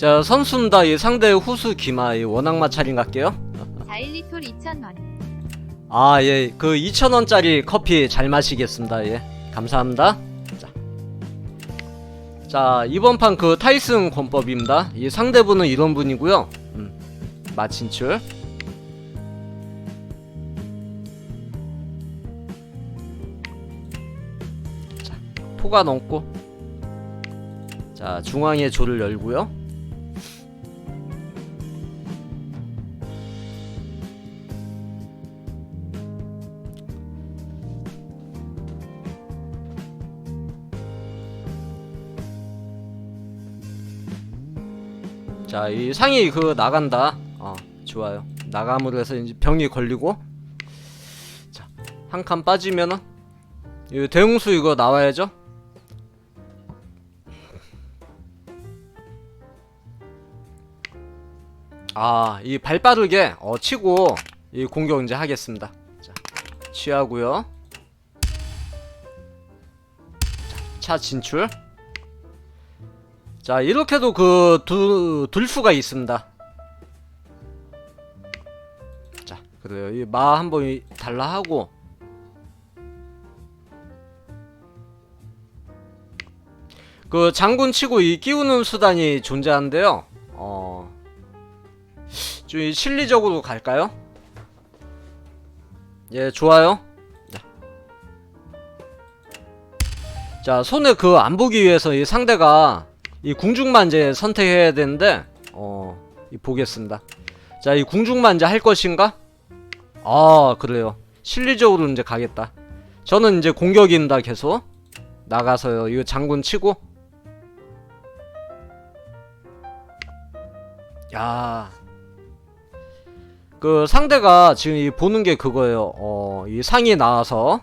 자 선수입니다 이 상대 후수 기마 이 원악 마찰인 갈게요 자일리톨 2,000원. 아, 예, 그 2,000원짜리 커피 잘 마시겠습니다. 예. 감사합니다. 자. 자, 이번 판 그 타이슨 권법입니다. 이 상대분은 이런 분이고요. 음. 마친출. 자, 포가 넘고. 자, 중앙에 조를 열고요. 자, 이 상이 그 나간다. 어, 좋아요. 나감으로 해서 이제 병이 걸리고. 자, 한 칸 빠지면은 이 대웅수 이거 나와야죠. 아, 이 발 빠르게 어 치고 이 공격 이제 하겠습니다. 자, 취하고요. 자, 차 진출. 자 이렇게도 그둘둘 수가 있습니다. 자 그래요 이 마 한번 이- 달라 하고 그 장군 치고 이 끼우는 수단이 존재하는데요. 어. 좀이 실리적으로 갈까요? 예, 좋아요. 네. 자, 손에 그 안 보기 위해서 이 상대가 이 궁중만 이제 선택해야 되는데 어, 이 보겠습니다. 자, 이 궁중만 이제 할 것인가? 아, 그래요. 실리적으로 이제 가겠다. 저는 이제 공격입니다, 계속. 나가서요. 이거 장군 치고. 야. 그 상대가 지금 이 보는 게 그거예요. 어, 이 상이 나와서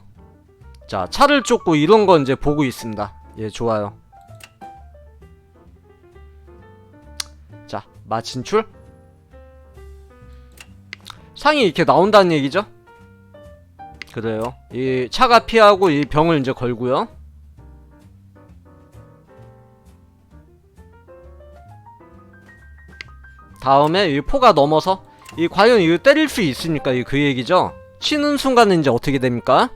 자, 차를 쫓고 이런 거 이제 보고 있습니다. 예, 좋아요. 마 진출. 상이 이렇게 나온다는 얘기죠? 그래요. 이 차가 피하고 이 병을 이제 걸고요. 다음에 이 포가 넘어서 이 과연 이거 때릴 수 있습니까? 이 그 얘기죠. 치는 순간은 이제 어떻게 됩니까?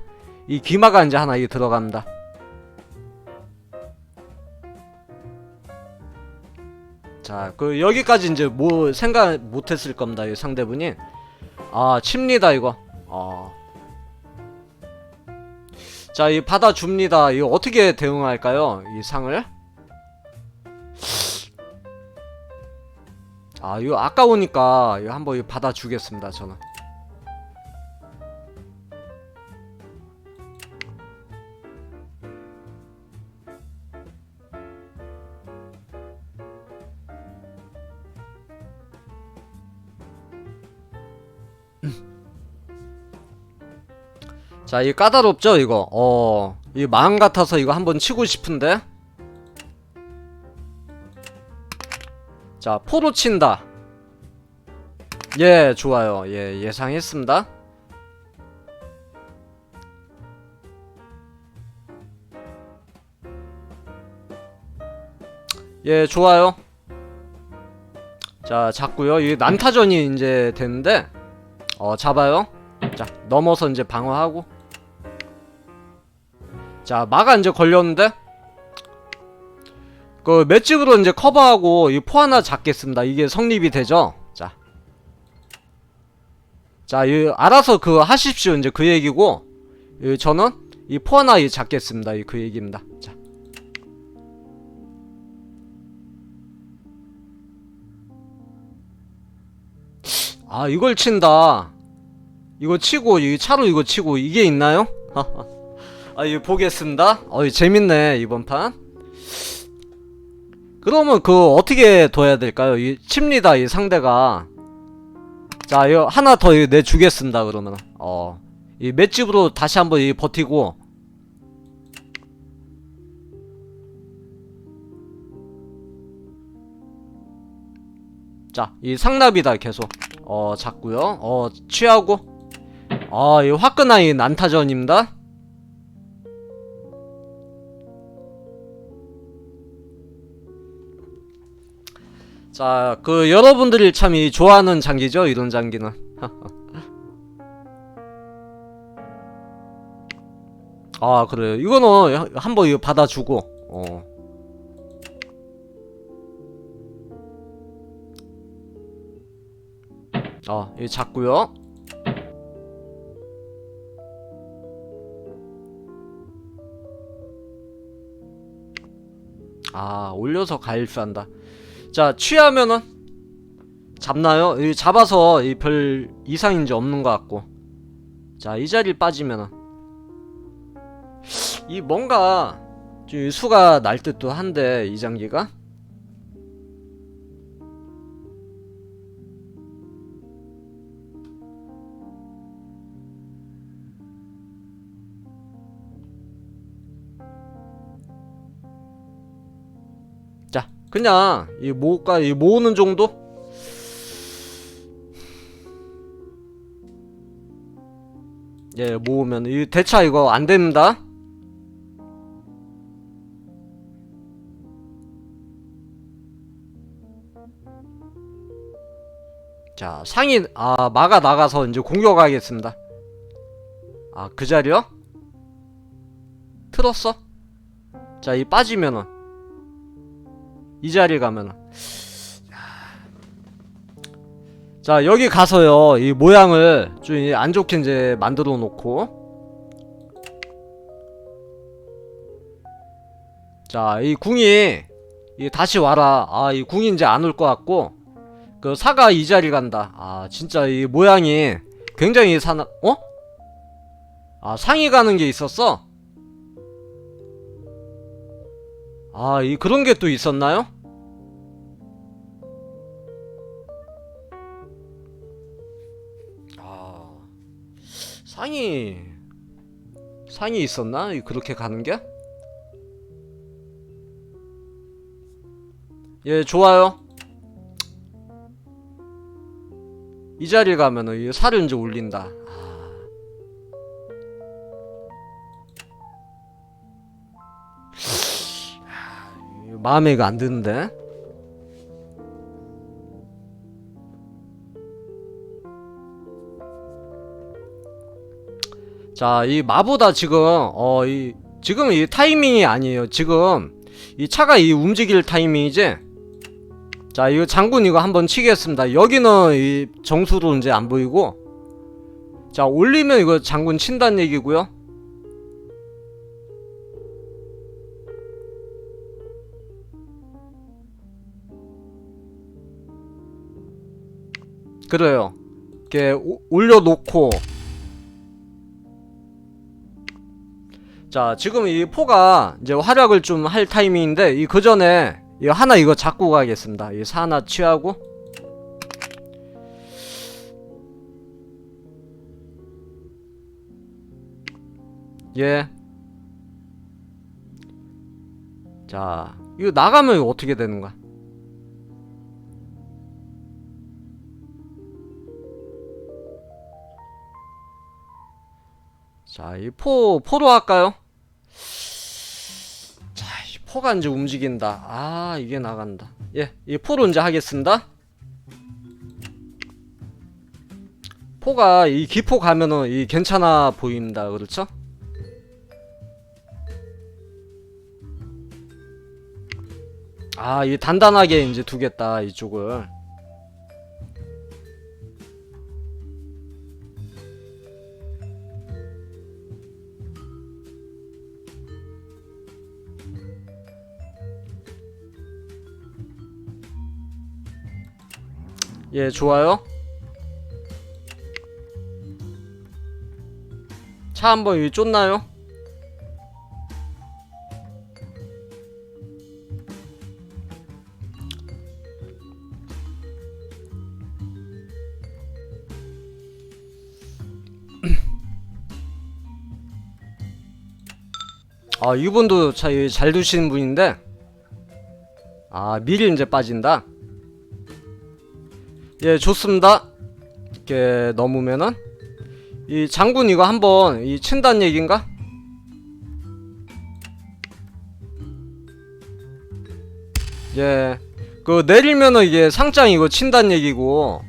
이 기마가 이제 하나 이 들어갑니다. 자, 그 여기까지 이제 뭐 생각 못했을 겁니다. 이 상대분이. 아, 칩니다 이거. 아. 자, 이 받아줍니다. 이거 어떻게 대응할까요? 이 상을? 아, 이거 아까우니까 이거 한번 받아주겠습니다. 저는. 자, 이 까다롭죠, 이거. 어, 이 마음 같아서 이거 한번 치고 싶은데. 자, 포로 친다. 예, 좋아요. 예, 예상했습니다. 예, 좋아요. 자, 잡고요. 이 난타전이 이제 되는데, 어, 잡아요. 자, 넘어서 이제 방어하고. 자, 마가 이제 걸렸는데, 그 맷집으로 이제 커버하고 이 포 하나 잡겠습니다. 이게 성립이 되죠? 자. 자, 이 알아서 그 하십시오. 이제 그 얘기고, 이 저는 이 포 하나 이 잡겠습니다. 이 그 얘기입니다. 자. 아, 이걸 친다. 이거 치고, 이 차로 이거 치고, 이게 있나요? 아, 이거 보겠습니다. 어이, 재밌네, 이번 판. 그러면 그 어떻게 둬야 될까요? 이 칩니다 이 상대가. 자 이거 하나 더 내주겠습니다 그러면. 어이 맷집으로 다시 한번 이 버티고. 자 이 상납이다 계속. 어 잡고요. 어 취하고. 아이 화끈한 이 난타전입니다 자, 그 여러분들이 참 이 좋아하는 장기죠, 이런 장기는. 아, 그래요. 이거는 한번 이거 받아주고, 어. 아, 이거 잡고요. 아, 올려서 가일수한다. 자, 취하면은 잡나요? 이 잡아서 이별 이상인지 없는 것 같고. 자, 이 자리를 빠지면은 이 뭔가 좀 수가 날 듯도 한데 이 장기가 그냥 이 모가 이 모으는 정도? 예, 모으면 이 대차 이거 안 됩니다. 자, 상인 아, 마가 나가서 이제 공격하겠습니다. 아, 그 자리요? 틀었어? 자, 이 빠지면은 이 자리 가면은. 자 여기 가서요. 이 모양을 좀 안 좋게 이제 만들어 놓고. 자 이 궁이 이 다시 와라. 아 이 궁이 이제 안 올 것 같고. 그 사가 이 자리 간다. 아 진짜 이 모양이 굉장히 사나 어? 아 상이 가는 게 있었어? 아, 이 그런 게 또 있었나요? 아, 상이 상이 있었나? 이 그렇게 가는 게? 예, 좋아요. 이 자리 가면은 이제 올린다. 마음에 이거 안 드는데. 자, 이 마보다 지금 어 이 지금 이 타이밍이 아니에요. 지금 이 차가 이 움직일 타이밍이지. 자, 이거 장군 이거 한번 치겠습니다. 여기는 이 정수로 이제 안 보이고. 자, 올리면 이거 장군 친다는 얘기고요. 그래요. 이렇게 오- 올려놓고 자 지금 이 포가 이제 활약을 좀 할 타이밍인데 이 그 전에 이 하나 이거 잡고 가겠습니다. 이 하나 취하고 예. 자 이거 나가면 이거 어떻게 되는 거야? 자, 이 포, 포로 할까요? 자, 이 포가 이제 움직인다. 아, 이게 나간다. 예, 이 포로 이제 하겠습니다. 포가 이 기포 가면은 이 괜찮아 보입니다. 그렇죠? 아, 이 단단하게 이제 두겠다. 이쪽을. 예, 좋아요. 차 한번 여기 쫓나요? 아, 이분도 차, 잘 두시는 분인데, 아, 미리 이제 빠진다. 예, 좋습니다. 이렇게 넘으면은 이 장군 이거 한번 이 친단 얘긴가? 예. 그 내리면은 이게 상장 이거 친다는 얘기고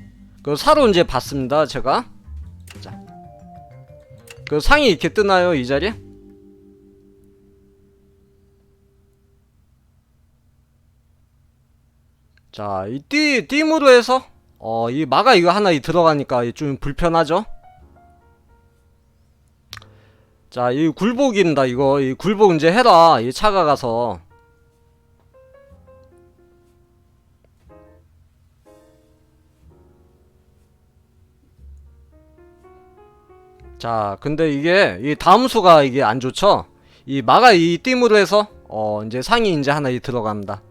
그 사로 이제 봤습니다 제가 자 그 상이 이렇게 뜨나요 이 자리에? 자, 이 띠, 띠으로 해서, 어, 이 마가 이거 하나 이 들어가니까 이좀 불편하죠? 자, 이 굴복입니다, 이거. 이 굴복 이제 해라. 이 차가 가서. 자, 근데 이게, 이 다음 수가 이게 안 좋죠? 이 마가 이 띠으로 해서, 어, 이제 상이 이제 하나 이 들어갑니다.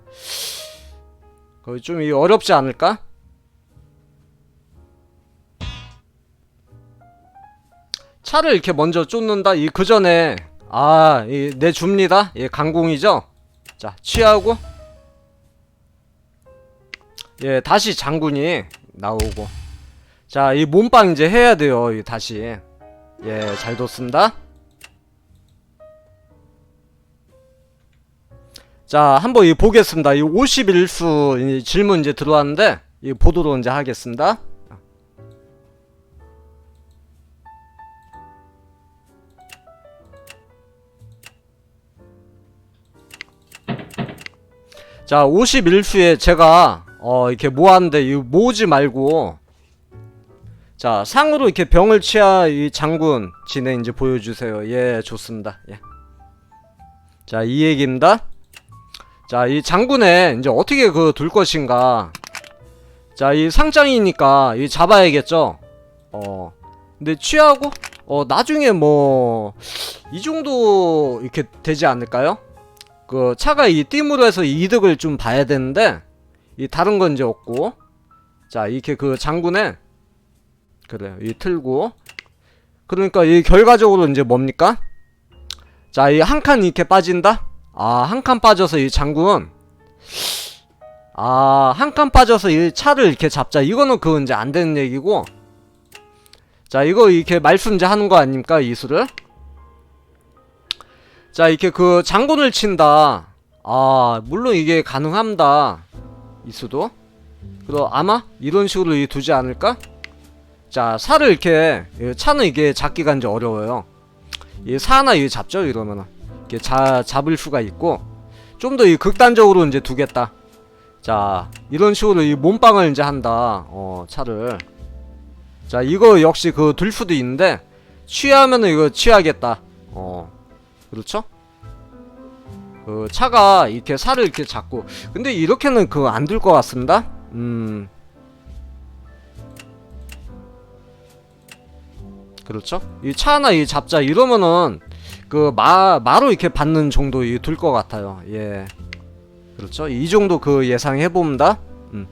거의 좀 이 어렵지 않을까? 차를 이렇게 먼저 쫓는다. 이 그 전에 아, 이내 줍니다. 예, 강공이죠. 자, 취하고 예, 다시 장군이 나오고 자, 이 몸빵 이제 해야 돼요. 이 다시 예, 잘 뒀습니다. 자, 한번 이 보겠습니다. 이 51수 이 질문 이제 들어왔는데 이 보도로 이제 하겠습니다. 자, 51수에 제가 어 이렇게 모았는데 이 모으지 말고 자, 상으로 이렇게 병을 취하 이 장군 진행 이제 보여주세요. 예, 좋습니다. 예. 자, 이 얘기입니다. 자, 이 장군에 이제 어떻게 그 둘 것인가. 자, 이 상장이니까 이 잡아야겠죠. 어. 근데 취하고 어 나중에 뭐 이 정도 이렇게 되지 않을까요? 그 차가 이 띠으로 해서 이득을 좀 봐야 되는데 이 다른 건 이제 없고 자 이렇게 그 장군에 그래 이 틀고 그러니까 이 결과적으로 이제 뭡니까? 자 이 한 칸 이렇게 빠진다? 아, 한 칸 빠져서 이 장군. 아, 한 칸 빠져서 이 차를 이렇게 잡자. 이거는 그거 이제 안 되는 얘기고. 자, 이거 이렇게 말씀 이제 하는 거 아닙니까? 이수를. 자, 이렇게 그 장군을 친다. 아, 물론 이게 가능합니다. 이수도. 그럼 아마 이런 식으로 이 두지 않을까? 자, 살을 이렇게, 이 차는 이게 잡기가 이제 어려워요. 이사 하나 이 잡죠, 이러면은. 이렇게 자, 잡을 수가 있고 좀 더 이 극단적으로 이제 두겠다. 자, 이런 식으로 이 몸빵을 이제 한다. 어, 차를. 자, 이거 역시 그 둘 수도 있는데 취하면은 이거 취하겠다. 어. 그렇죠? 그 차가 이렇게 살을 이렇게 잡고 근데 이렇게는 그 안 될 것 같습니다. 음. 그렇죠? 이차 하나 이 잡자 이러면은 그 마, 마로 이렇게 받는 정도 될것 같아요. 예. 그렇죠. 이 정도 그 예상해 봅니다. 음.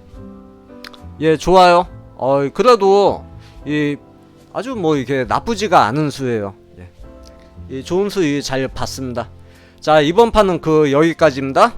예, 좋아요. 어, 그래도 이 아주 뭐 이렇게 나쁘지가 않은 수예요. 좋은 수잘 봤습니다. 자, 이번 판은 그 여기까지입니다.